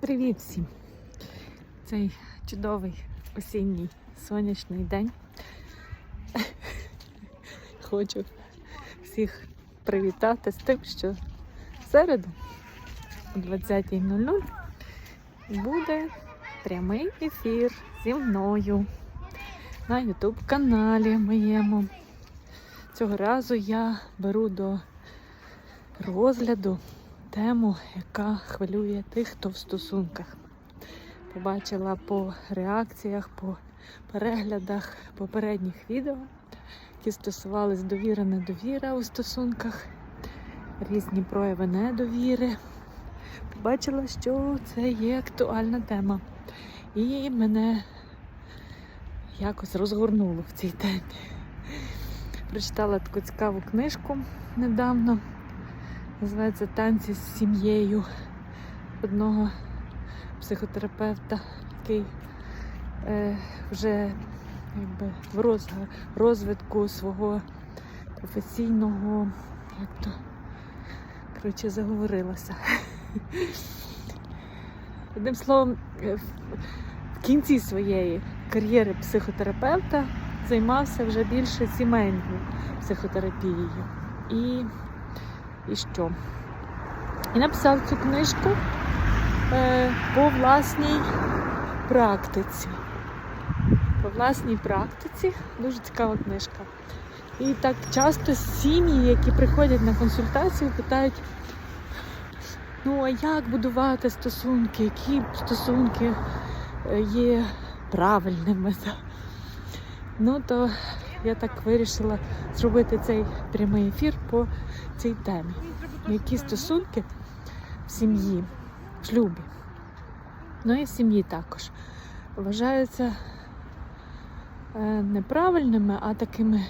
Привіт всім! Цей чудовий осінній сонячний день. Хочу всіх привітати з тим, що в середу о 20.00 буде прямий ефір зі мною на YouTube каналі моєму. Цього разу я беру до розгляду тему, яка хвилює тих, хто в стосунках. Побачила по реакціях, по переглядах попередніх відео, які стосувались довіри, недовіра у стосунках, різні прояви недовіри. Побачила, що це є актуальна тема. І мене якось розгорнуло в цій темі. Прочитала таку цікаву книжку недавно. Називається танці з сім'єю одного психотерапевта, який е, вже якби, в роз, розвитку свого професійного, як то коротше, заговорилася. Одним словом, е, в кінці своєї кар'єри психотерапевта займався вже більше сімейною психотерапією. І і що. І написав цю книжку е, по власній практиці. По власній практиці дуже цікава книжка. І так часто сім'ї, які приходять на консультацію, питають, ну а як будувати стосунки, які стосунки е, є правильними. Ну то я так вирішила зробити цей прямий ефір по цій темі. Які стосунки в сім'ї, в шлюбі, ну і в сім'ї також вважаються е, неправильними, а такими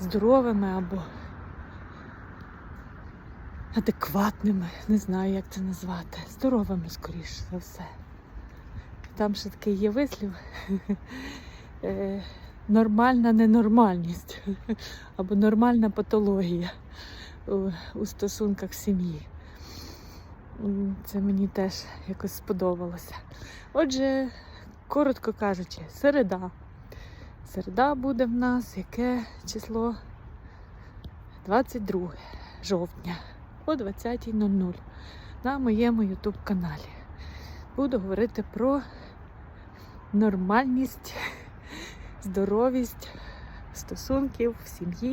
здоровими або адекватними, не знаю, як це назвати. Здоровими, скоріше за все. Там ще такий є вислів. Нормальна ненормальність або нормальна патологія у стосунках сім'ї. Це мені теж якось сподобалося. Отже, коротко кажучи, середа. Середа буде в нас яке число 22 жовтня о 20.00 на моєму YouTube каналі. Буду говорити про нормальність здоровість стосунків сім'ї.